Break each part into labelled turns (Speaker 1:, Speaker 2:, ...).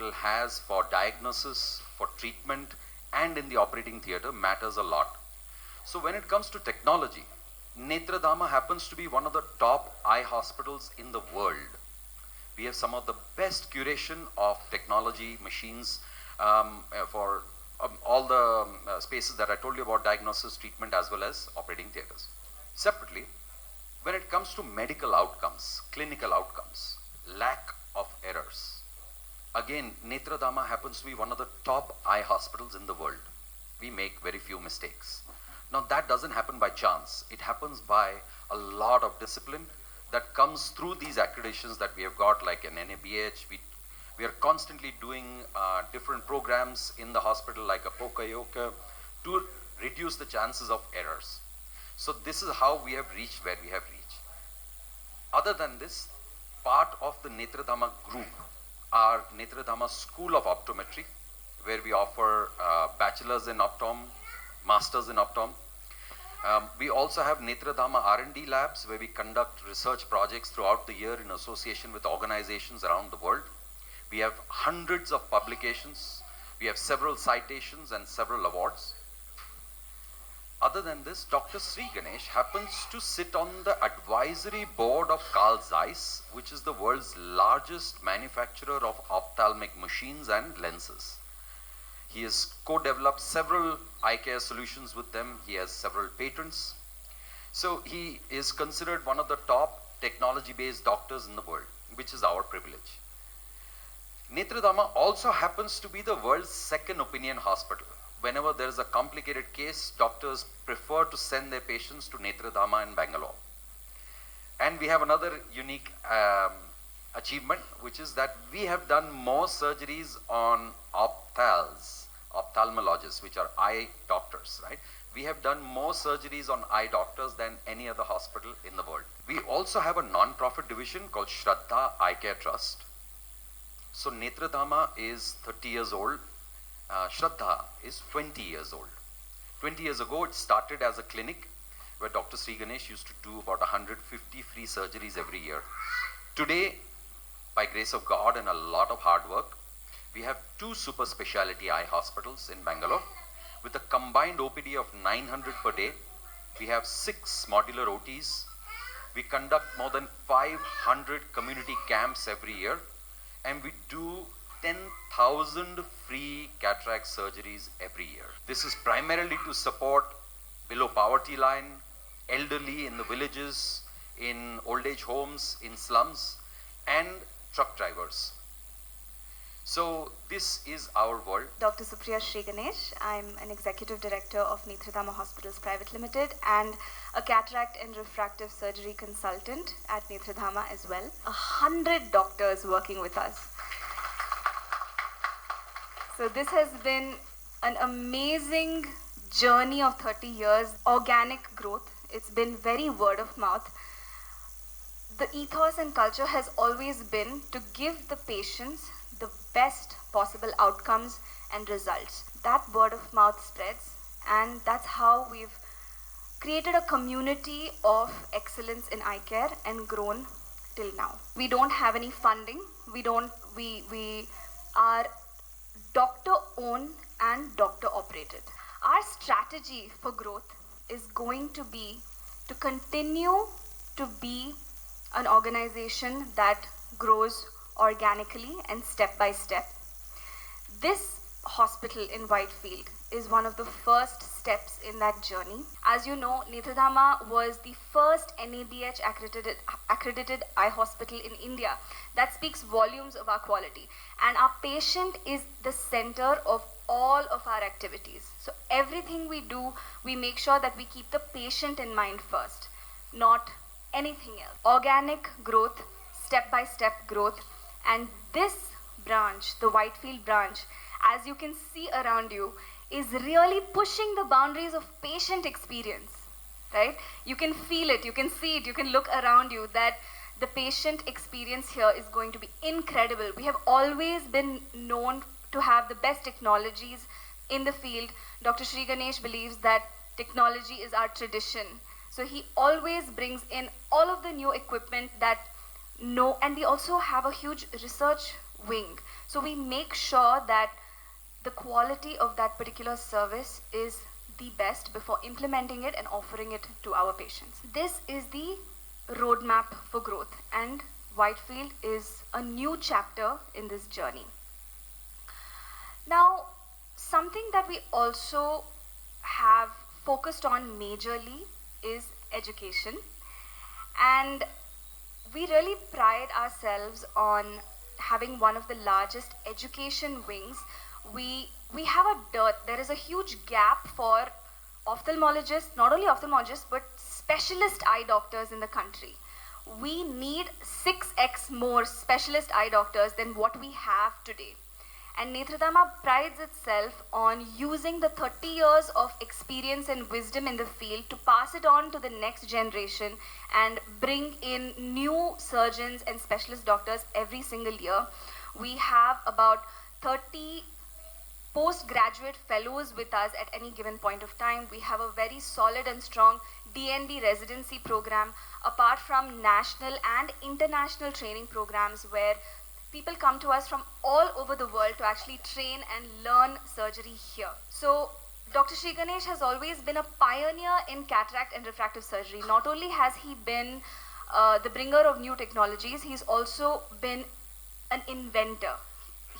Speaker 1: hospital has for diagnosis, for treatment, and in the operating theatre matters a lot. So, when it comes to technology, Netradama happens to be one of the top eye hospitals in the world. We have some of the best curation of technology machines um, uh, for um, all the um, uh, spaces that I told you about diagnosis, treatment, as well as operating theatres. Separately, when it comes to medical outcomes, clinical outcomes, lack of errors, again, Netradama happens to be one of the top eye hospitals in the world. We make very few mistakes. Now, that doesn't happen by chance, it happens by a lot of discipline that comes through these accreditations that we have got, like an NABH. We, we are constantly doing uh, different programs in the hospital, like a POCA yoga, to reduce the chances of errors. So, this is how we have reached where we have reached. Other than this, part of the Netradama group are Netradama School of Optometry, where we offer uh, bachelor's in optom, master's in optom. Um, we also have Netradama R&D labs, where we conduct research projects throughout the year in association with organizations around the world. We have hundreds of publications. We have several citations and several awards. Other than this, Dr. Sri Ganesh happens to sit on the advisory board of Carl Zeiss, which is the world's largest manufacturer of ophthalmic machines and lenses. He has co developed several eye care solutions with them, he has several patents. So, he is considered one of the top technology based doctors in the world, which is our privilege. Netradama also happens to be the world's second opinion hospital. Whenever there is a complicated case, doctors prefer to send their patients to Netradama in Bangalore. And we have another unique um, achievement, which is that we have done more surgeries on ophthalmologists, which are eye doctors, right? We have done more surgeries on eye doctors than any other hospital in the world. We also have a non-profit division called Shraddha Eye Care Trust. So Netradama is 30 years old. Uh, Shraddha is 20 years old. 20 years ago, it started as a clinic where Dr. Sri Ganesh used to do about 150 free surgeries every year. Today, by grace of God and a lot of hard work, we have two super specialty eye hospitals in Bangalore with a combined OPD of 900 per day. We have six modular OTs. We conduct more than 500 community camps every year and we do 10,000 free cataract surgeries every year. This is primarily to support below poverty line, elderly in the villages, in old age homes, in slums, and truck drivers. So, this is our world.
Speaker 2: Dr. Supriya Sri Ganesh. I'm an executive director of Netradama Hospitals Private Limited and a cataract and refractive surgery consultant at Netradama as well. A hundred doctors working with us. So this has been an amazing journey of 30 years, organic growth. It's been very word of mouth. The ethos and culture has always been to give the patients the best possible outcomes and results. That word of mouth spreads, and that's how we've created a community of excellence in eye care and grown till now. We don't have any funding. We don't. We we are doctor owned and doctor operated. Our strategy for growth is going to be to continue to be an organization that grows organically and step by step. This hospital in Whitefield is one of the first steps in that journey. As you know, Netradama was the first NABH accredited, accredited eye hospital in India. That speaks volumes of our quality. And our patient is the center of all of our activities. So, everything we do, we make sure that we keep the patient in mind first, not anything else. Organic growth, step by step growth. And this branch, the Whitefield branch, as you can see around you, is really pushing the boundaries of patient experience. Right? You can feel it, you can see it, you can look around you that the patient experience here is going to be incredible. We have always been known to have the best technologies in the field. Dr. Sri Ganesh believes that technology is our tradition. So he always brings in all of the new equipment that know, and we also have a huge research wing. So we make sure that the quality of that particular service is the best before implementing it and offering it to our patients. This is the roadmap for growth, and Whitefield is a new chapter in this journey. Now, something that we also have focused on majorly is education, and we really pride ourselves on having one of the largest education wings. We we have a dearth. There is a huge gap for ophthalmologists, not only ophthalmologists but specialist eye doctors in the country. We need 6x more specialist eye doctors than what we have today. And Netradama prides itself on using the 30 years of experience and wisdom in the field to pass it on to the next generation and bring in new surgeons and specialist doctors every single year. We have about 30 postgraduate fellows with us at any given point of time. We have a very solid and strong DNB residency program, apart from national and international training programs where people come to us from all over the world to actually train and learn surgery here. So, Dr. Sri Ganesh has always been a pioneer in cataract and refractive surgery. Not only has he been uh, the bringer of new technologies, he's also been an inventor.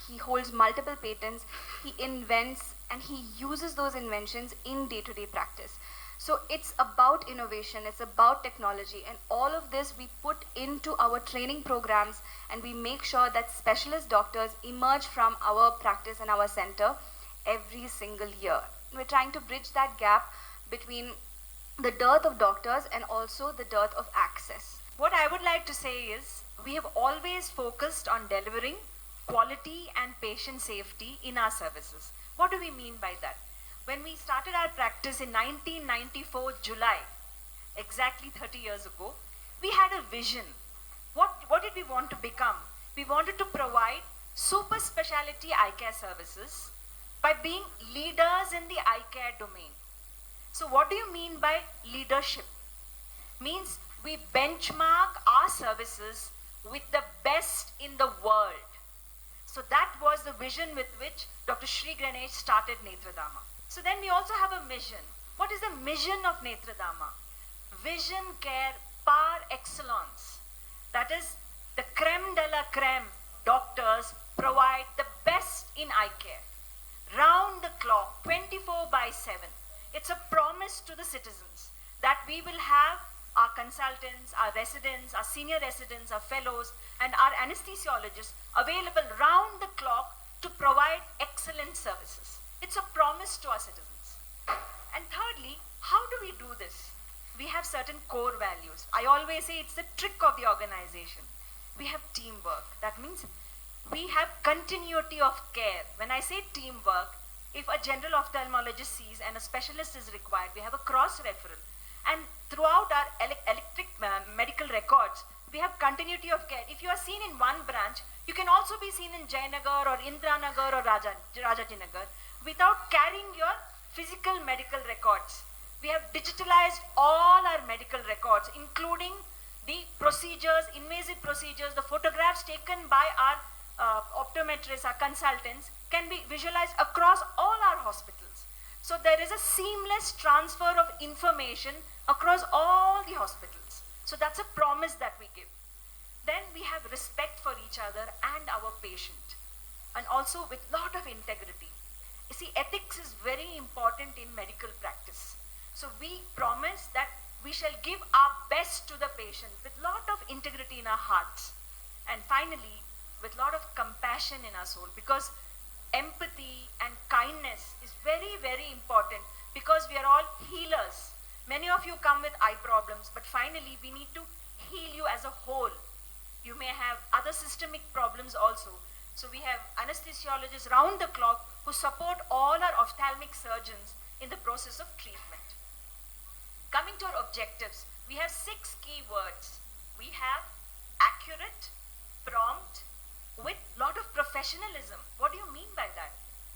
Speaker 2: He holds multiple patents, he invents, and he uses those inventions in day to day practice. So it's about innovation, it's about technology, and all of this we put into our training programs and we make sure that specialist doctors emerge from our practice and our center every single year. We're trying to bridge that gap between the dearth of doctors and also the dearth of access.
Speaker 3: What I would like to say is we have always focused on delivering quality and patient safety in our services. What do we mean by that? When we started our practice in 1994 July, exactly 30 years ago, we had a vision. What, what did we want to become? We wanted to provide super specialty eye care services by being leaders in the eye care domain. So, what do you mean by leadership? Means we benchmark our services with the best in the world. So that was the vision with which Dr. Sri Ganesh started Netradama. So then we also have a mission. What is the mission of Netradama? Vision care par excellence. That is the creme de la creme doctors provide the best in eye care. Round the clock, 24 by 7. It's a promise to the citizens that we will have our consultants, our residents, our senior residents, our fellows, and our anesthesiologists available round the clock to provide excellent services. It's a promise to our citizens. And thirdly, how do we do this? We have certain core values. I always say it's the trick of the organization. We have teamwork. That means we have continuity of care. When I say teamwork, if a general ophthalmologist sees and a specialist is required, we have a cross referral. And throughout our ele- electric uh, medical records, we have continuity of care. If you are seen in one branch, you can also be seen in Jayanagar or Indranagar or Raja, Rajajinagar without carrying your physical medical records. We have digitalized all our medical records, including the procedures, invasive procedures, the photographs taken by our uh, optometrists, our consultants, can be visualized across all our hospitals. So there is a seamless transfer of information across all the hospitals. So that's a promise that we give. Then we have respect for each other and our patient, and also with lot of integrity. You see, ethics is very important in medical practice. So we promise that we shall give our best to the patient with lot of integrity in our hearts, and finally with lot of compassion in our soul, because empathy and kindness is very very important because we are all healers. Many of you come with eye problems but finally we need to heal you as a whole. You may have other systemic problems also. So we have anesthesiologists round the clock who support all our ophthalmic surgeons in the process of treatment. Coming to our objectives we have six key words we have accurate prompt with lot of professionalism. What do you mean by that?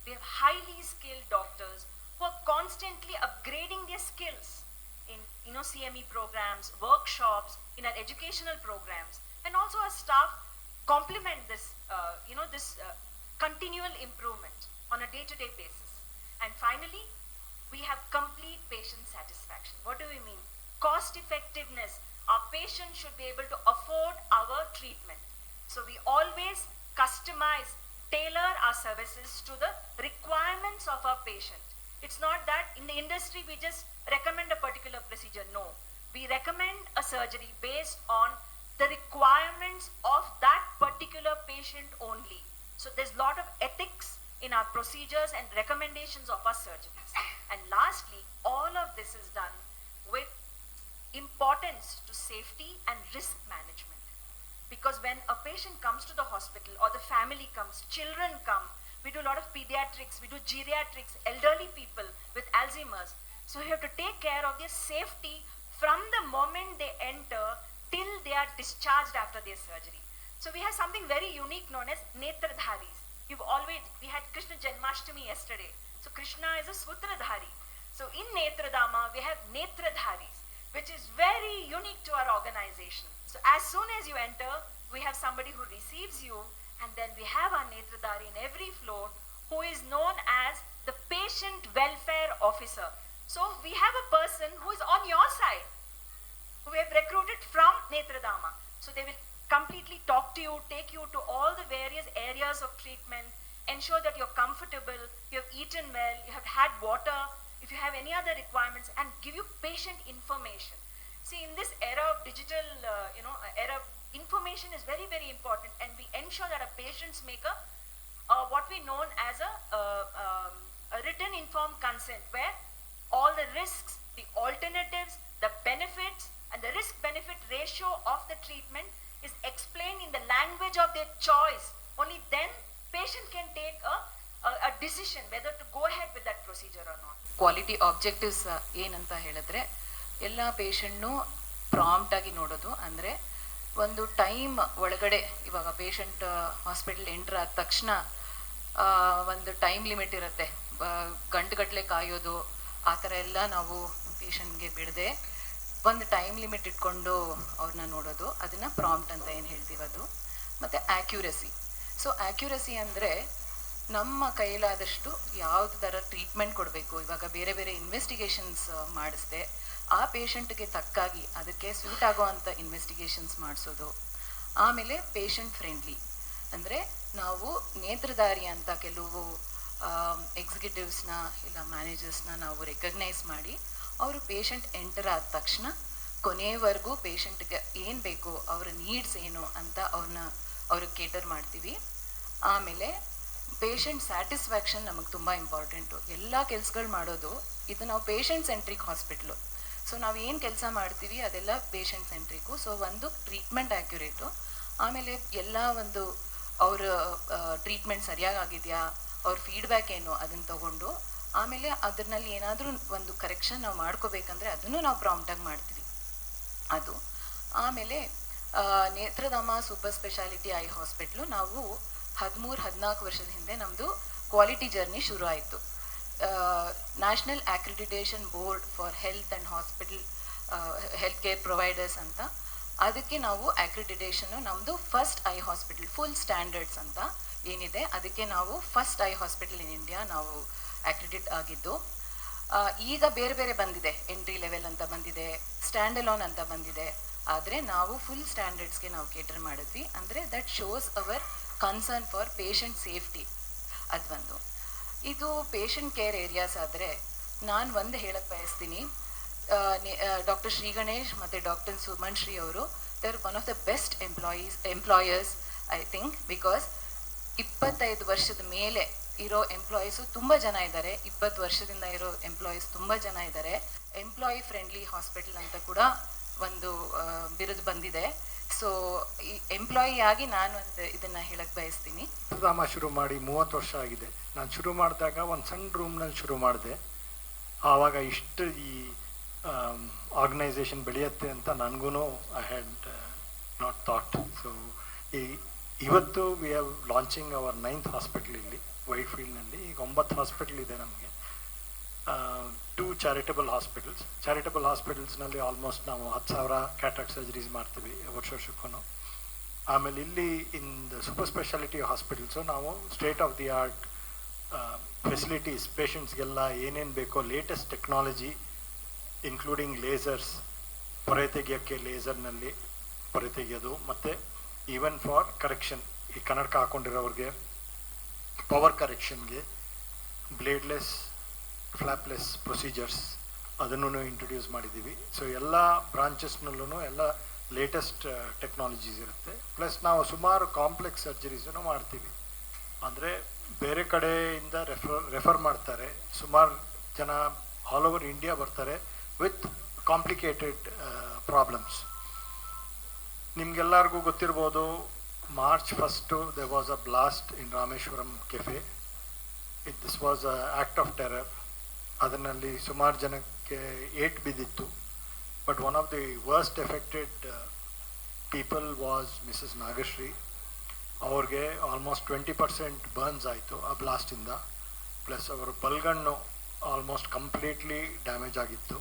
Speaker 3: We have highly skilled doctors who are constantly upgrading their skills in you know, CME programs, workshops, in our educational programs, and also our staff complement this, uh, you know, this uh, continual improvement on a day-to-day basis. And finally, we have complete patient satisfaction. What do we mean? Cost effectiveness. Our patient should be able to afford our treatment. So we always customize, tailor our services to the requirements of our patient. It's not that in the industry we just recommend a particular procedure. No. We recommend a surgery based on the requirements of that particular patient only. So there's a lot of ethics in our procedures and recommendations of our surgeries. And lastly, all of this is done with importance to safety and risk management. Because when a patient comes to the hospital or the family comes, children come, we do a lot of pediatrics, we do geriatrics, elderly people with Alzheimer's. So we have to take care of their safety from the moment they enter till they are discharged after their surgery. So we have something very unique known as Netradharis. You've always, we had Krishna Janmashtami yesterday. So Krishna is a Sutradhari. So in Netradama, we have Netradharis, which is very unique to our organization. So as soon as you enter, we have somebody who receives you, and then we have our Netradhari in every floor who is known as the patient welfare officer. So we have a person who is on your side, who we have recruited from Netradama. So they will completely talk to you, take you to all the various areas of treatment, ensure that you're comfortable, you have eaten well, you have had water, if you have any other requirements, and give you patient information. See, in this era of digital, uh, you know, uh, era, information is very, very important, and we ensure that our patients make a uh, what we known as a, uh, um, a written informed consent, where all the risks, the alternatives, the benefits, and the risk benefit ratio of the treatment is explained in the language of their choice. Only then patient can take a, a, whether to go to with that procedure.
Speaker 4: Quality objectives ಏನಂತ ಹೇಳಿದ್ರೆ ಎಲ್ಲ ಪೇಷಂಟ್ನು ಪ್ರಾಂಪ್ಟಾಗಿ ನೋಡೋದು. ಅಂದರೆ ಒಂದು time ಒಳಗಡೆ ಇವಾಗ patient hospital entry ಆದ ತಕ್ಷಣ ಒಂದು ಟೈಮ್ ಲಿಮಿಟ್ ಇರುತ್ತೆ. ಗಂಟುಗಟ್ಟಲೆ ಕಾಯೋದು ಆ ಥರ ಎಲ್ಲ ನಾವು ಪೇಷಂಟ್ಗೆ ಬಿಡದೆ ಒಂದು ಟೈಮ್ ಲಿಮಿಟ್ ಇಟ್ಕೊಂಡು ಅವ್ರನ್ನ ನೋಡೋದು. ಅದನ್ನು ಪ್ರಾಂಪ್ಟ್ ಅಂತ ಏನು ಹೇಳ್ತೀವಿ ಅದು. ಮತ್ತು ಆ್ಯಕ್ಯುರಸಿ ಸೊ ಆ್ಯಕ್ಯುರಸಿ ಅಂದರೆ ನಮ್ಮ ಕೈಲಾದಷ್ಟು ಯಾವ್ದು ಥರ ಟ್ರೀಟ್ಮೆಂಟ್ ಕೊಡಬೇಕು? ಇವಾಗ ಬೇರೆ ಬೇರೆ ಇನ್ವೆಸ್ಟಿಗೇಷನ್ಸ್ ಮಾಡಿಸ್ದೆ. ಆ ಪೇಷಂಟ್ಗೆ ತಕ್ಕಾಗಿ ಅದಕ್ಕೆ ಸೂಟ್ ಆಗೋ ಅಂಥ ಇನ್ವೆಸ್ಟಿಗೇಷನ್ಸ್ ಮಾಡಿಸೋದು. ಆಮೇಲೆ ಪೇಷಂಟ್ ಫ್ರೆಂಡ್ಲಿ ಅಂದರೆ ನಾವು ನೇತ್ರಧಾರಿ ಅಂತ ಕೆಲವು ಎಕ್ಸಿಕ್ಯೂಟಿವ್ಸ್ನ ಇಲ್ಲ ಮ್ಯಾನೇಜರ್ಸ್ನ ನಾವು ರೆಕಗ್ನೈಸ್ ಮಾಡಿ ಅವರು ಪೇಷಂಟ್ ಎಂಟರ್ ಆದ ತಕ್ಷಣ ಕೊನೆಯವರೆಗೂ ಪೇಷಂಟ್ಗೆ ಏನು ಬೇಕು ಅವರ ನೀಡ್ಸ್ ಏನು ಅಂತ ಅವ್ರನ್ನ ಅವ್ರಿಗೆ ಕೇಟರ್ ಮಾಡ್ತೀವಿ. ಆಮೇಲೆ ಪೇಷಂಟ್ ಸ್ಯಾಟಿಸ್ಫ್ಯಾಕ್ಷನ್ ನಮಗೆ ತುಂಬ ಇಂಪಾರ್ಟೆಂಟು ಎಲ್ಲ ಕೆಲಸಗಳು ಮಾಡೋದು, ಇದು ನಾವು ಪೇಷಂಟ್ ಸೆಂಟ್ರಿಕ್ ಹಾಸ್ಪಿಟ್ಲು ಸೊ ನಾವು ಏನು ಕೆಲಸ ಮಾಡ್ತೀವಿ, ಅದೆಲ್ಲ ಪೇಷಂಟ್ ಸೆಂಟ್ರಿಕ್ಕು ಸೊ ಒಂದು ಟ್ರೀಟ್ಮೆಂಟ್ ಆ್ಯಕ್ಯುರೇಟು ಆಮೇಲೆ ಎಲ್ಲ ಒಂದು ಅವರ ಟ್ರೀಟ್ಮೆಂಟ್ ಸರಿಯಾಗಿ ಆಗಿದೆಯಾ, ಅವ್ರ ಫೀಡ್ಬ್ಯಾಕ್ ಏನು ಅದನ್ನು ತಗೊಂಡು, ಆಮೇಲೆ ಅದರಲ್ಲಿ ಏನಾದರೂ ಒಂದು ಕರೆಕ್ಷನ್ ನಾವು ಮಾಡ್ಕೋಬೇಕಂದ್ರೆ ಅದನ್ನು ನಾವು ಪ್ರಾಂಪ್ಟಾಗಿ ಮಾಡ್ತೀವಿ. ಅದು. ಆಮೇಲೆ Nethradhama super speciality eye hospital ನಾವು ಹದಿಮೂರು, ಹದಿನಾಲ್ಕು ವರ್ಷದ ಹಿಂದೆ ನಮ್ಮದು ಕ್ವಾಲಿಟಿ ಜರ್ನಿ ಶುರು ಆಯಿತು. National accreditation board for health and hospital health care providers ಅಂತ. ಅದಕ್ಕೆ ನಾವು ಆಕ್ರಿಡಿಟೇಷನ್ನು ನಮ್ಮದು first eye hospital full standards ಅಂತ ಏನಿದೆ. ಅದಕ್ಕೆ ನಾವು first eye hospital in India ನಾವು ಆಕ್ರಿಡಿಟ್ ಆಗಿದ್ದು. ಈಗ ಬೇರೆ ಬೇರೆ ಬಂದಿದೆ. ಎಂಟ್ರಿ ಲೆವೆಲ್ ಅಂತ ಬಂದಿದೆ ಸ್ಟ್ಯಾಂಡ್ ಅಲೋನ್ ಅಂತ ಬಂದಿದೆ. ಆದರೆ ನಾವು ಫುಲ್ ಸ್ಟ್ಯಾಂಡರ್ಡ್ಸ್ಗೆ ನಾವು ಕೇಟರ್ ಮಾಡಿದ್ವಿ. ಅಂದರೆ that shows our concern for patient safety ಅದು ಬಂದು. ಇದು ಪೇಷಂಟ್ ಕೇರ್ ಏರಿಯಾಸ್ ಆದರೆ ನಾನು ಒಂದು ಹೇಳಕ್ಕೆ ಬಯಸ್ತೀನಿ. ಡಾಕ್ಟರ್ ಶ್ರೀ ಗಣೇಶ್ ಮತ್ತು ಡಾಕ್ಟರ್ ಸುಮನ್ ಶ್ರೀ ಅವರು there one of the best employees employers I think because ಇಪ್ಪತ್ತೈದು ವರ್ಷದ ಮೇಲೆ ಇರೋ ಎಂಪ್ಲಾಯೀಸು ತುಂಬ ಜನ ಇದ್ದಾರೆ ಇಪ್ಪತ್ತು ವರ್ಷದಿಂದ ಇರೋ ಎಂಪ್ಲಾಯೀಸ್ ತುಂಬ ಜನ ಇದ್ದಾರೆ ಎಂಪ್ಲಾಯಿ ಫ್ರೆಂಡ್ಲಿ ಹಾಸ್ಪಿಟಲ್ ಅಂತ ಕೂಡ ಒಂದು ಬಿರುದು ಬಂದಿದೆ. ಸೊ ಈ ಎಂಪ್ಲಾಯಿ ಆಗಿ ನಾನು ಒಂದು ಇದನ್ನ ಹೇಳಕ್ಕೆ ಬಯಸ್ತೀನಿ.
Speaker 5: ಧಾಮ ಶುರು ಮಾಡಿ ಮೂವತ್ತು ವರ್ಷ ಆಗಿದೆ. ನಾನು ಶುರು ಮಾಡಿದಾಗ ಒಂದು ಸಣ್ಣ ರೂಮ್ನಲ್ಲಿ ಶುರು ಮಾಡಿದೆ. ಆವಾಗ ಇಷ್ಟು ಈ ಆರ್ಗನೈಸೇಷನ್ ಬೆಳೆಯುತ್ತೆ ಅಂತ ನನಗೂ I had not thought so ಈ, ಇವತ್ತು we have launching our ninth hospital ಇಲ್ಲಿ ವೈಟ್ ಫೀಲ್ಡ್ನಲ್ಲಿ ಈಗ ಒಂಬತ್ತು ಹಾಸ್ಪಿಟಲ್ ಇದೆ ನಮಗೆ. ಟೂ ಚಾರಿಟಬಲ್ ಹಾಸ್ಪಿಟಲ್ಸ್ ಚಾರಿಟಬಲ್ ಹಾಸ್ಪಿಟಲ್ಸ್ನಲ್ಲಿ ಆಲ್ಮೋಸ್ಟ್ ನಾವು ಹತ್ತು ಸಾವಿರ ಕ್ಯಾಟ್ರಾಕ್ಟ್ ಸರ್ಜರೀಸ್ ಮಾಡ್ತೀವಿ ವರ್ಷ ವರ್ಷಕ್ಕೂ ಆಮೇಲೆ ಇಲ್ಲಿ in the super speciality hospitals ನಾವು state of the art facilities ಪೇಷಂಟ್ಸ್ಗೆಲ್ಲ ಏನೇನು ಬೇಕೋ ಲೇಟೆಸ್ಟ್ ಟೆಕ್ನಾಲಜಿ ಇನ್ಕ್ಲೂಡಿಂಗ್ ಲೇಸರ್ಸ್ ಪೊರೆ ತೆಗೆಯೋಕ್ಕೆ ಲೇಸರ್ನಲ್ಲಿ ಪೊರೆ ತೆಗೆಯೋದು ಮತ್ತು ಈವನ್ ಫಾರ್ ಕರೆಕ್ಷನ್ ಈ ಕನ್ನಡಕ ಹಾಕ್ಕೊಂಡಿರೋರಿಗೆ ಪವರ್ ಕರೆಕ್ಷನ್ಗೆ ಬ್ಲೇಡ್ಲೆಸ್ ಫ್ಲಾಪ್ಲೆಸ್ ಪ್ರೊಸೀಜರ್ಸ್ ಅದನ್ನು ಇಂಟ್ರೊಡ್ಯೂಸ್ ಮಾಡಿದ್ದೀವಿ. ಸೊ ಎಲ್ಲ ಬ್ರಾಂಚಸ್ನಲ್ಲೂ ಎಲ್ಲ ಲೇಟೆಸ್ಟ್ ಟೆಕ್ನಾಲಜೀಸ್ ಇರುತ್ತೆ. ಪ್ಲಸ್ ನಾವು ಸುಮಾರು ಕಾಂಪ್ಲೆಕ್ಸ್ ಸರ್ಜರೀಸನ್ನು ಮಾಡ್ತೀವಿ. ಅಂದರೆ ಬೇರೆ ಕಡೆಯಿಂದ ರೆಫರ್ ರೆಫರ್ ಮಾಡ್ತಾರೆ. ಸುಮಾರು ಜನ ಆಲ್ ಓವರ್ ಇಂಡಿಯಾ ಬರ್ತಾರೆ ವಿತ್ ಕಾಂಪ್ಲಿಕೇಟೆಡ್ ಪ್ರಾಬ್ಲಮ್ಸ್ ನಿಮ್ಗೆಲ್ಲರಿಗೂ ಗೊತ್ತಿರ್ಬೋದು March first there was a blast in Rameshwaram cafe it this was a act of terror ಅದರಲ್ಲಿ ಸುಮಾರು ಜನಕ್ಕೆ ಏಟ್ ಬಿದ್ದಿತ್ತು. But one of the worst affected people was Mrs Nagashree ಅವ್ರಿಗೆ almost twenty percent burns ಆಯಿತು ಆ ಬ್ಲಾಸ್ಟಿಂದ ಪ್ಲಸ್ ಅವರ ಬಲ್ಗಣ್ಣು ಆಲ್ಮೋಸ್ಟ್ ಕಂಪ್ಲೀಟ್ಲಿ ಡ್ಯಾಮೇಜ್ ಆಗಿತ್ತು.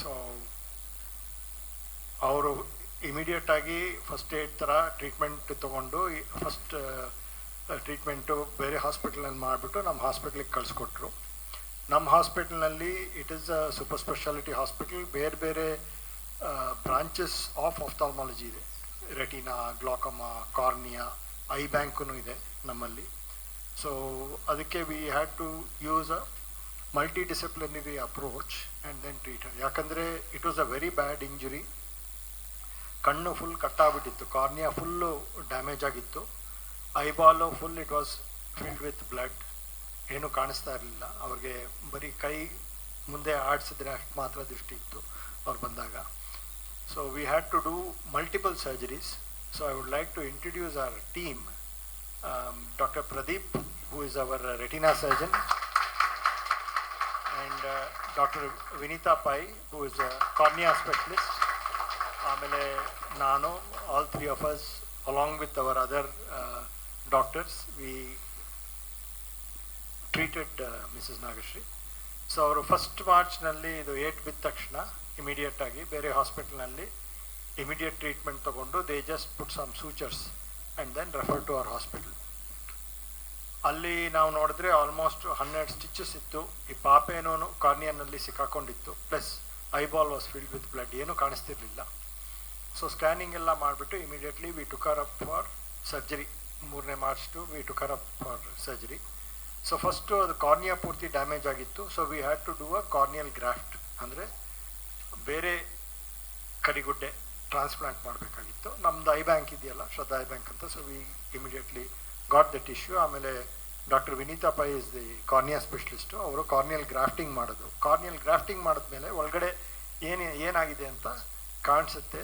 Speaker 5: ಸೊ ಅವರು ಇಮಿಡಿಯೇಟಾಗಿ ಫಸ್ಟ್ ಏಡ್ ಥರ ಟ್ರೀಟ್ಮೆಂಟ್ ತೊಗೊಂಡು ಫಸ್ಟ್ ಟ್ರೀಟ್ಮೆಂಟು ಬೇರೆ ಹಾಸ್ಪಿಟ್ಲಲ್ಲಿ ಮಾಡಿಬಿಟ್ಟು ನಮ್ಮ ಹಾಸ್ಪಿಟ್ಲಿಗೆ ಕಳಿಸ್ಕೊಟ್ರು. ನಮ್ಮ ಹಾಸ್ಪಿಟಲ್ನಲ್ಲಿ it is a super speciality hospital ಬೇರೆ ಬೇರೆ ಬ್ರಾಂಚಸ್ ಆಫ್ ಆಫ್ಥಾಲ್ಮಾಲಜಿ ಇದೆ. ರೆಟಿನಾ ಗ್ಲಾಕಮಾ ಕಾರ್ನಿಯಾ ಐ ಬ್ಯಾಂಕೂ ಇದೆ ನಮ್ಮಲ್ಲಿ. ಸೊ ಅದಕ್ಕೆ we had to use a multi disciplinary approach and then treat her ಯಾಕಂದರೆ it was a very bad injury ಕಣ್ಣು full ಕಟ್ಟಾಗ್ಬಿಟ್ಟಿತ್ತು ಕಾರ್ನಿಯಾ ಫುಲ್ಲು ಡ್ಯಾಮೇಜ್ ಆಗಿತ್ತು. Eyeball full it was filled with blood ಏನೂ ಕಾಣಿಸ್ತಾ ಇರಲಿಲ್ಲ. ಅವ್ರಿಗೆ ಬರೀ ಕೈ ಮುಂದೆ ಆಡಿಸಿದ್ರೆ ಅಷ್ಟು ಮಾತ್ರ ದೃಷ್ಟಿ ಇತ್ತು ಅವ್ರು ಬಂದಾಗ. So we had to do multiple surgeries so I would like to introduce our team doctor Pradeep who is our retina surgeon and doctor Vineetha Pai who is cornea specialist ಆಮೇಲೆ ನಾನು all three of us along with our other doctors we treated Mrs Nagashree so ಅವರು first ಮಾರ್ಚ್ನಲ್ಲಿ ಇದು ಏಟ್ ಬಿದ್ದ ತಕ್ಷಣ immediate ಆಗಿ ಬೇರೆ ಹಾಸ್ಪಿಟಲ್ನಲ್ಲಿ ಇಮಿಡಿಯೇಟ್ ಟ್ರೀಟ್ಮೆಂಟ್ ತೊಗೊಂಡು they just put some sutures and then refer to our hospital ಅಲ್ಲಿ ನಾವು ನೋಡಿದ್ರೆ ಆಲ್ಮೋಸ್ಟ್ ಹನ್ನೆರಡು ಸ್ಟಿಚಸ್ ಇತ್ತು. ಈ ಪಾಪೇನೂ ಕಾರ್ನಿಯನ್ನಲ್ಲಿ ಸಿಕ್ಕಾಕೊಂಡಿತ್ತು. Plus eyeball was filled with blood ಏನೂ ಕಾಣಿಸ್ತಿರ್ಲಿಲ್ಲ. ಸೊ ಸ್ಕ್ಯಾನಿಂಗ್ ಎಲ್ಲ ಮಾಡಿಬಿಟ್ಟು immediately we took her up for surgery ಮೂರನೇ March to we took her up for surgery so first ಅದು ಕಾರ್ನಿಯಾ ಪೂರ್ತಿ ಡ್ಯಾಮೇಜ್ ಆಗಿತ್ತು. So we had to do a corneal graft ಅಂದರೆ ಬೇರೆ ಕರಿಗುಡ್ಡೆ ಟ್ರಾನ್ಸ್ಪ್ಲಾಂಟ್ ಮಾಡಬೇಕಾಗಿತ್ತು. ನಮ್ದು ಐ ಬ್ಯಾಂಕ್ ಇದೆಯಲ್ಲ, ಶ್ರದ್ಧಾ ಐ ಬ್ಯಾಂಕ್ ಅಂತ. So we immediately got that issue ಆಮೇಲೆ doctor Vineetha Pai is the cornea specialist ಅವರು ಕಾರ್ನಿಯಲ್ ಗ್ರಾಫ್ಟಿಂಗ್ ಮಾಡಿದ್ರು. ಕಾರ್ನಿಯಲ್ ಗ್ರಾಫ್ಟಿಂಗ್ ಮಾಡಿದ್ಮೇಲೆ ಒಳಗಡೆ ಏನು, ಏನಾಗಿದೆ ಅಂತ ಕಾಣಿಸುತ್ತೆ.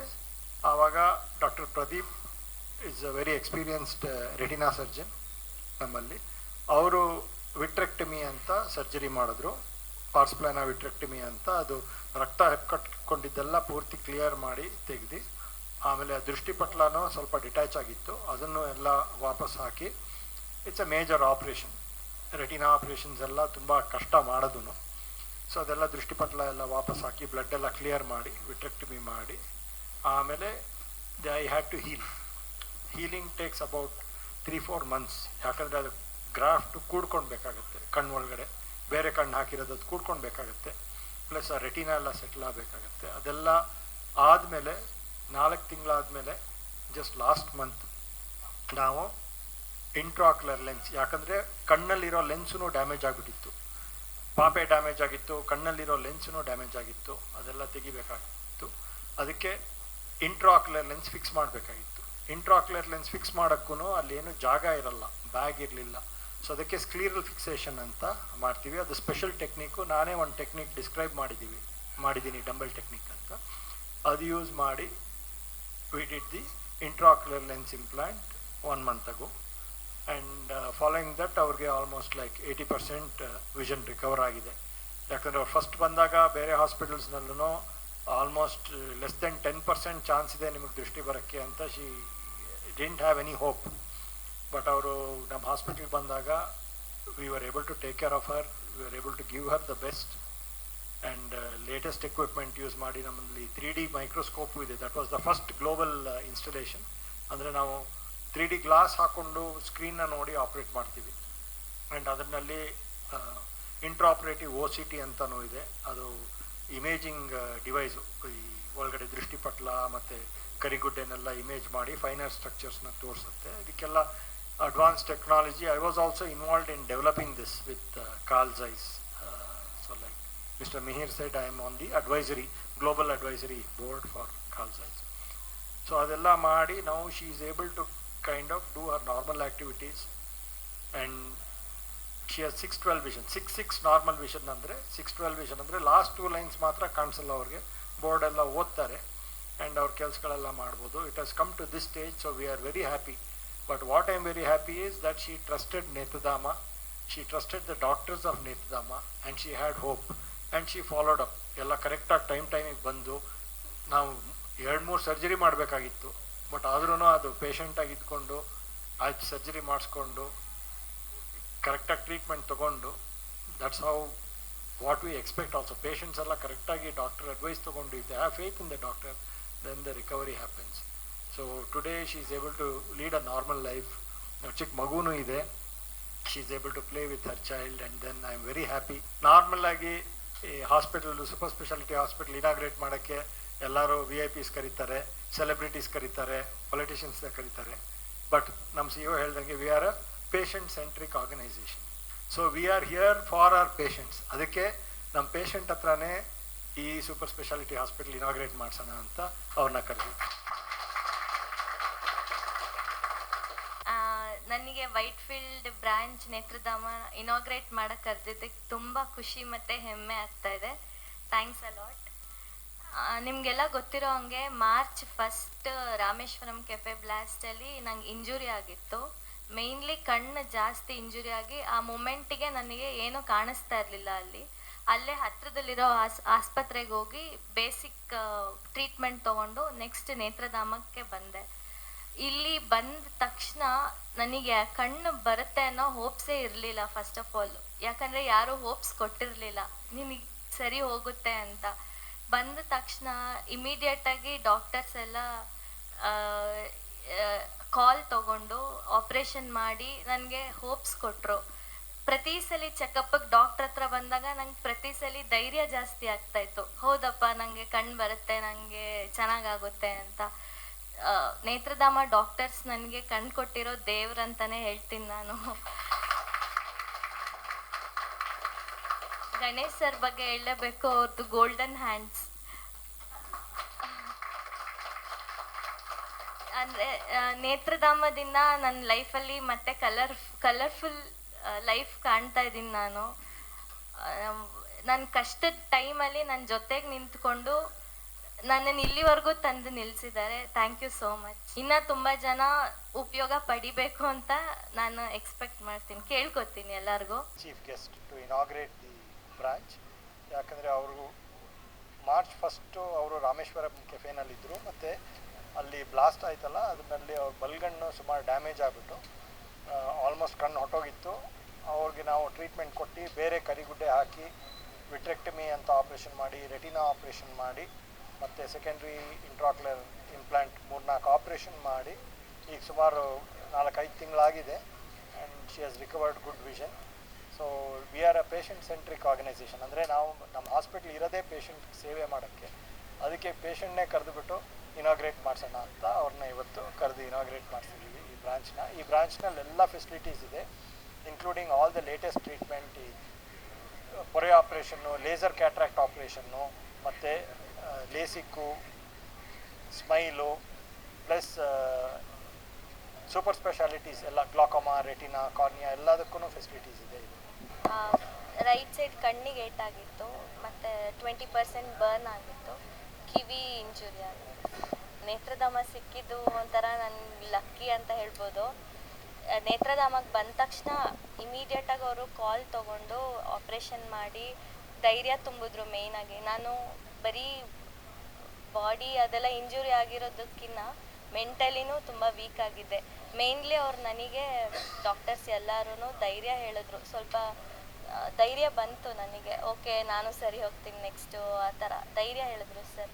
Speaker 5: ಆವಾಗ doctor Pradeep is a very experienced retina surgeon ನಮ್ಮಲ್ಲಿ. ಅವರು ವಿಟ್ರೆಕ್ಟಮಿ ಅಂತ ಸರ್ಜರಿ ಮಾಡಿದ್ರು. ಪಾರ್ಸ್ಪ್ಲಾನ ವಿಟ್ರೆಕ್ಟಮಿ ಅಂತ ಅದು ರಕ್ತ ಕಟ್ಕೊಂಡಿದ್ದೆಲ್ಲ ಪೂರ್ತಿ ಕ್ಲಿಯರ್ ಮಾಡಿ ತೆಗೆದು, ಆಮೇಲೆ ದೃಷ್ಟಿಪಟ್ಲನೂ ಸ್ವಲ್ಪ ಡಿಟ್ಯಾಚ್ ಆಗಿತ್ತು. ಅದನ್ನು ಎಲ್ಲ ವಾಪಸ್ ಹಾಕಿ it's a major operation retina operations ಎಲ್ಲ ತುಂಬ ಕಷ್ಟ ಮಾಡೋದು ಸೊ ಅದೆಲ್ಲ ದೃಷ್ಟಿಪಟ್ಲ ಎಲ್ಲ ವಾಪಸ್ ಹಾಕಿ ಬ್ಲಡ್ ಎಲ್ಲ ಕ್ಲಿಯರ್ ಮಾಡಿ, ವಿಟ್ರೆಕ್ಟಮಿ ಮಾಡಿ, ಆಮೇಲೆ the eye had to heal healing takes about three four months ಯಾಕಂದರೆ ಅದು ಗ್ರಾಫ್ಟ್ ಕೂಡ್ಕೊಳ್ಬೇಕಾಗತ್ತೆ. ಕಣ್ಣು ಒಳಗಡೆ ಬೇರೆ ಕಣ್ಣು ಹಾಕಿರೋದು ಕೂಡ್ಕೊಳ್ಬೇಕಾಗತ್ತೆ. ಪ್ಲಸ್ ಆ ರೆಟಿನ ಎಲ್ಲ ಸೆಟ್ಲ್ ಆಗಬೇಕಾಗತ್ತೆ. ಅದೆಲ್ಲ ಆದಮೇಲೆ ನಾಲ್ಕು ತಿಂಗಳಾದಮೇಲೆ ಜಸ್ಟ್ ಲಾಸ್ಟ್ ಮಂತ್ ನಾವು ಇಂಟ್ರಾಕ್ಯುಲರ್ ಲೆನ್ಸ್ ಯಾಕಂದರೆ ಕಣ್ಣಲ್ಲಿರೋ ಲೆನ್ಸೂ ಡ್ಯಾಮೇಜ್ ಆಗಿಬಿಟ್ಟಿತ್ತು. ಪಾಪೆ ಡ್ಯಾಮೇಜ್ ಆಗಿತ್ತು, ಕಣ್ಣಲ್ಲಿರೋ ಲೆನ್ಸೂ ಡ್ಯಾಮೇಜ್ ಆಗಿತ್ತು. ಅದೆಲ್ಲ ತೆಗಿಬೇಕಾಗಿತ್ತು. ಅದಕ್ಕೆ ಇಂಟ್ರಾಕ್ಯುಲರ್ ಲೆನ್ಸ್ ಫಿಕ್ಸ್ ಮಾಡಬೇಕಾಗಿತ್ತು. ಇಂಟ್ರಾಕ್ಯುಲರ್ ಲೆನ್ಸ್ ಫಿಕ್ಸ್ ಮಾಡೋಕ್ಕೂ ಅಲ್ಲೇನು ಜಾಗ ಇರಲ್ಲ. ಬ್ಯಾಗ್ ಇರಲಿಲ್ಲ. ಸೊ ಅದಕ್ಕೆ ಸ್ಕ್ಲೀರಲ್ ಫಿಕ್ಸೇಷನ್ ಅಂತ ಮಾಡ್ತೀವಿ. ಅದು ಸ್ಪೆಷಲ್ ಟೆಕ್ನಿಕ್ಕು ನಾನೇ ಒಂದು ಟೆಕ್ನಿಕ್ ಡಿಸ್ಕ್ರೈಬ್ ಮಾಡಿದ್ದೀವಿ ಮಾಡಿದ್ದೀನಿ ಡಂಬಲ್ ಟೆಕ್ನಿಕ್ ಅಂತ. ಅದು ಯೂಸ್ ಮಾಡಿ did the intraocular lens implant one month ago and following that ಅವ್ರಿಗೆ almost like eighty percent vision recover ಆಗಿದೆ. ಯಾಕಂದರೆ ಅವ್ರು ಫಸ್ಟ್ ಬಂದಾಗ ಬೇರೆ ಹಾಸ್ಪಿಟಲ್ಸ್ನಲ್ಲೂ almost less than ten percent chance ಇದೆ ನಿಮಗೆ ದೃಷ್ಟಿ ಬರೋಕ್ಕೆ ಅಂತ she didn't have any hope but ಅವರು ನಮ್ಮ ಹಾಸ್ಪಿಟ್ಲಿಗೆ ಬಂದಾಗ we are able to take care of her we are able to give her the best and latest equipment use ಮಾಡಿ ನಮ್ಮಲ್ಲಿ ತ್ರೀ ಡಿ ಮೈಕ್ರೋಸ್ಕೋಪು ಇದೆ. That was the first global installation ಅಂದರೆ ನಾವು three D glass ಹಾಕ್ಕೊಂಡು ಸ್ಕ್ರೀನ್ನ ನೋಡಿ operate ಮಾಡ್ತೀವಿ. And ಅದರಲ್ಲಿ ಇಂಟ್ರಾಪ್ರೇಟಿವ್ O C T ಅಂತಲೂ ಇದೆ. ಅದು ಇಮೇಜಿಂಗ್ ಡಿವೈಸು ಈ ಒಳಗಡೆ ದೃಷ್ಟಿಪಟ್ಲ, ಮತ್ತು ಕರಿಗುಡ್ಡೆನೆಲ್ಲ ಇಮೇಜ್ ಮಾಡಿ ಫೈನರ್ ಸ್ಟ್ರಕ್ಚರ್ಸ್ನ ತೋರಿಸುತ್ತೆ. ಇದಕ್ಕೆಲ್ಲ advance technology I was also involved in developing this with Carl Zeiss so like Mr. Mihir said I am on the advisory, global advisory board for Carl's Eyes. So ಅದೆಲ್ಲ ಮಾಡಿ now she is able to kind of do her normal activities and she has six twelve vision six six normal vision ಅಂದರೆ six twelve vision ಅಂದರೆ last two lines ಮಾತ್ರ ಕಾಣಿಸಲ್ಲ ಅವ್ರಿಗೆ ಬೋರ್ಡೆಲ್ಲ ಓದ್ತಾರೆ and ಅವ್ರ ಕೆಲಸಗಳೆಲ್ಲ ಮಾಡ್ಬೋದು it has come to this stage so we are what I am very happy is that she trusted Nethradhama she trusted the doctors of Nethradhama and she had hope and she followed up ಎಲ್ಲ ಕರೆಕ್ಟಾಗಿ time ಟೈಮಿಗೆ ಬಂದು ನಾವು ಎರಡು, ಮೂರು surgery ಮಾಡಬೇಕಾಗಿತ್ತು. But ಆದ್ರೂ ಅದು ಪೇಷಂಟಾಗಿ ಇದ್ಕೊಂಡು ಆಯ್ತು ಸರ್ಜರಿ ಮಾಡಿಸ್ಕೊಂಡು ಕರೆಕ್ಟಾಗಿ ಟ್ರೀಟ್ಮೆಂಟ್ ತೊಗೊಂಡು that's how what we expect also patients ಎಲ್ಲ ಕರೆಕ್ಟಾಗಿ ಡಾಕ್ಟರ್ ಅಡ್ವೈಸ್ ತೊಗೊಂಡು ಇದ್ದೆ have faith in the doctor then the recovery happens so today she is able to lead a normal life ಚಿಕ್ಕ ಮಗುನೂ ಇದೆ. She is able to play with her child and then I am very happy normal ಆಗಿ, ಈ hospital super speciality hospital inaugurate ಮಾಡೋಕ್ಕೆ ಎಲ್ಲರೂ V I Ps ಕರೀತಾರೆ celebrities ಕರೀತಾರೆ politicians ಕರೀತಾರೆ. ಬಟ್ ನಮ್ಮ ಸಿ ಒ ಹೇಳ್ದಂಗೆ we are a patient centric organisation so we are here for our patients ಅದಕ್ಕೆ ನಮ್ಮ ಪೇಷಂಟ್ ಹತ್ರನೇ ಈ ಸೂಪರ್ ಸ್ಪೆಷಾಲಿಟಿ ಹಾಸ್ಪಿಟಲ್ ಇನಾಗ್ರೇಟ್ ಮಾಡಿಸೋಣ ಅಂತ ಅವ್ರನ್ನ ಕರೆದ್ವಿ
Speaker 6: ಆ, ನನಗೆ white field branch Nethradhama inaugurate ಮಾಡಕ್ಕೆ ಕರೆದಿದ್ದಕ್ಕೆ ತುಂಬ ಖುಷಿ ಮತ್ತೆ ಹೆಮ್ಮೆ ಆಗ್ತಾ ಇದೆ. ಥ್ಯಾಂಕ್ಸ್ ಅಲಾಟ್ ನಿಮಗೆಲ್ಲ ಗೊತ್ತಿರೋ ಹಂಗೆ ಮಾರ್ಚ್ ಫಸ್ಟ್ ರಾಮೇಶ್ವರಂ ಕೆಫೆ ಬ್ಲಾಸ್ಟಲ್ಲಿ ನಂಗೆ ಇಂಜುರಿ ಆಗಿತ್ತು. ಮೇಯ್ನ್ಲಿ ಕಣ್ಣು ಜಾಸ್ತಿ ಇಂಜುರಿ ಆಗಿ ಆ ಮೂಮೆಂಟಿಗೆ ನನಗೆ ಏನೂ ಕಾಣಿಸ್ತಾ ಇರಲಿಲ್ಲ ಅಲ್ಲಿ. ಅಲ್ಲೇ ಹತ್ರದಲ್ಲಿರೋ ಆಸ್, ಆಸ್ಪತ್ರೆಗೆ ಹೋಗಿ ಬೇಸಿಕ್ ಟ್ರೀಟ್ಮೆಂಟ್ ತೊಗೊಂಡು ನೆಕ್ಸ್ಟ್ ನೇತ್ರಧಾಮಕ್ಕೆ ಬಂದೆ. ಇಲ್ಲಿ ಬಂದ ತಕ್ಷಣ ನನಗೆ ಕಣ್ಣು ಬರುತ್ತೆ ಅನ್ನೋ ಹೋಪ್ಸೇ ಇರಲಿಲ್ಲ ಫಸ್ಟ್ ಆಫ್ ಆಲ್ ಯಾಕಂದ್ರೆ ಯಾರೂ ಹೋಪ್ಸ್ ಕೊಟ್ಟಿರಲಿಲ್ಲ. ನಿನಗೆ ಸರಿ ಹೋಗುತ್ತೆ ಅಂತ. ಬಂದ ತಕ್ಷಣ ಇಮಿಡಿಯೇಟಾಗಿ ಡಾಕ್ಟರ್ಸ್ ಎಲ್ಲ ಕಾಲ್ ತಗೊಂಡು ಆಪ್ರೇಷನ್ ಮಾಡಿ ನನಗೆ ಹೋಪ್ಸ್ ಕೊಟ್ಟರು ಪ್ರತಿ ಸಲ ಚೆಕಪ್ಗೆ ಡಾಕ್ಟ್ರ್ ಹತ್ರ ಬಂದಾಗ ನಂಗೆ ಪ್ರತಿ ಸಲ ಧೈರ್ಯ ಜಾಸ್ತಿ ಆಗ್ತಾ ಇತ್ತು. ಹೌದಪ್ಪ ನನಗೆ ಕಣ್ಣು ಬರುತ್ತೆ ನನಗೆ ಚೆನ್ನಾಗಾಗುತ್ತೆ ಅಂತ. ನೇತ್ರಧಾಮ ಡಾಕ್ಟರ್ಸ್ ನನಗೆ ಕಣ್ ಕೊಟ್ಟಿರೋ ದೇವ್ರಂತಾನೆ ಹೇಳ್ತೀನಿ ನಾನು. ಗಣೇಶ್ ಸರ್ ಬಗ್ಗೆ ಹೇಳಬೇಕು ಅವ್ರದ್ದು ಗೋಲ್ಡನ್ ಹ್ಯಾಂಡ್ಸ್ ಅಂದ್ರೆ ನೇತ್ರಧಾಮದಿಂದ ನನ್ನ ಲೈಫಲ್ಲಿ ಮತ್ತೆ ಕಲರ್ ಕಲರ್ಫುಲ್ ಲೈಫ್ ಕಾಣ್ತಾ ಇದ್ದೀನಿ ನಾನು. ನನ್ನ ಕಷ್ಟದ ಟೈಮಲ್ಲಿ ನನ್ನ ಜೊತೆಗೆ ನಿಂತ್ಕೊಂಡು ನನ್ನನ್ನು ಇಲ್ಲಿವರೆಗೂ ತಂದು ನಿಲ್ಸಿದ್ದಾರೆ ಥ್ಯಾಂಕ್ ಯು ಸೋ ಮಚ್ ಇನ್ನ ತುಂಬಾ ಜನ ಉಪಯೋಗ ಪಡಿಬೇಕು ಅಂತ ನಾನು ಎಕ್ಸ್ಪೆಕ್ಟ್ ಮಾಡ್ತೀನಿ. ಕೇಳ್ಕೊತೀನಿ ಎಲ್ಲರಿಗೂ.
Speaker 5: Chief guest to inaugurate the branch ಯಾಕಂದರೆ ಅವರು ಮಾರ್ಚ್ ಫಸ್ಟು ಅವರು ರಾಮೇಶ್ವರಂ ಕೆಫೆನಲ್ಲಿದ್ದರು ಮತ್ತು ಅಲ್ಲಿ ಬ್ಲಾಸ್ಟ್ ಆಯ್ತಲ್ಲ, ಅದರಲ್ಲಿ ಅವ್ರ ಬಲ್ಗಣ್ಣು ಸುಮಾರು ಡ್ಯಾಮೇಜ್ ಆಗಿಬಿಟ್ಟು ಆಲ್ಮೋಸ್ಟ್ ಕಣ್ಣು ಹೊಟ್ಟೋಗಿತ್ತು. ಅವ್ರಿಗೆ ನಾವು ಟ್ರೀಟ್ಮೆಂಟ್ ಕೊಟ್ಟು ಬೇರೆ ಕರಿಗುಡ್ಡೆ ಹಾಕಿ ವಿಟ್ರೆಕ್ಟಮಿ ಅಂತ ಆಪ್ರೇಷನ್ ಮಾಡಿ ರೆಟಿನಾ ಆಪ್ರೇಷನ್ ಮಾಡಿ ಮತ್ತು ಸೆಕೆಂಡ್ರಿ ಇಂಟ್ರಾಕ್ಲರ್ ಇಂಪ್ಲಾಂಟ್ ಮೂರ್ನಾಲ್ಕು ಆಪ್ರೇಷನ್ ಮಾಡಿ, ಈಗ ಸುಮಾರು ನಾಲ್ಕೈದು ತಿಂಗಳಾಗಿದೆ. And she has recovered good vision so we are a patient centric organisation ಅಂದರೆ ನಾವು ನಮ್ಮ ಹಾಸ್ಪಿಟ್ಲ್ ಇರೋದೇ ಪೇಷಂಟ್ ಸೇವೆ ಮಾಡೋಕ್ಕೆ, ಅದಕ್ಕೆ ಪೇಷಂಟ್ನೇ ಕರೆದುಬಿಟ್ಟು ಇನಾಗ್ರೇಟ್ ಮಾಡಿಸೋಣ ಅಂತ ಅವ್ರನ್ನ ಇವತ್ತು ಕರೆದು ಇನಾಗ್ರೇಟ್ ಮಾಡಿಸಿದ್ದೀವಿ ಈ ಬ್ರಾಂಚ್ನ ಈ ಬ್ರಾಂಚ್ನಲ್ಲಿ ಎಲ್ಲ ಫೆಸಿಲಿಟೀಸ್ ಇದೆ including all the latest treatment ಈ, ಪೊರೆ ಆಪ್ರೇಷನ್ನು ಲೇಸರ್ ಕ್ಯಾಟ್ರಾಕ್ಟ್ ಆಪ್ರೇಷನ್ನು ಮತ್ತು LASIK, smile, plus super specialities ಎಲ್ಲ, ಗ್ಲಾಕೋಮಾ, ರೆಟಿನಾ, ಕಾರ್ನಿಯಾ ಎಲ್ಲದಕ್ಕೂ ಫೆಸಿಲಿಟೀಸ್ ಇದೆ
Speaker 6: ರೈಟ್ ಸೈಡ್ ಕಣ್ಣಿಗೆ ಏಟಾಗಿತ್ತು, ಮತ್ತು ಟ್ವೆಂಟಿ ಪರ್ಸೆಂಟ್ ಬರ್ನ್ ಆಗಿತ್ತು, ಕಿವಿ ಇಂಜುರಿ ಆಗಿತ್ತು ನೇತ್ರಧಾಮ ಸಿಕ್ಕಿದ್ದು ಒಂಥರ ನನ್ನ ಲಕ್ಕಿ ಅಂತ ಹೇಳ್ಬೋದು. ನೇತ್ರಧಾಮಕ್ಕೆ ಬಂದ ತಕ್ಷಣ ಇಮಿಡಿಯೇಟಾಗಿ ಅವರು ಕಾಲ್ ತೊಗೊಂಡು ಆಪ್ರೇಷನ್ ಮಾಡಿ, ಧೈರ್ಯ ತುಂಬಿದ್ರು ಮೇಯ್ನಾಗಿ ನಾನು ಬರೀ ಬಾಡಿ ಅದೆಲ್ಲ ಇಂಜುರಿ ಆಗಿರೋದಕ್ಕಿಂತ ಮೆಂಟಲಿನೂ ತುಂಬ ವೀಕ್ ಆಗಿದೆ. ಮೇನ್ಲಿ ಅವ್ರು ನನಗೆ ಡಾಕ್ಟರ್ಸ್ ಎಲ್ಲರೂ ಧೈರ್ಯ ಹೇಳಿದ್ರು. ಸ್ವಲ್ಪ ಧೈರ್ಯ ಬಂತು ನನಗೆ. ಓಕೆ ನಾನು ಸರಿ ಹೋಗ್ತೀನಿ ನೆಕ್ಸ್ಟು ಆ ಥರ. ಧೈರ್ಯ ಹೇಳಿದ್ರು ಸರ್.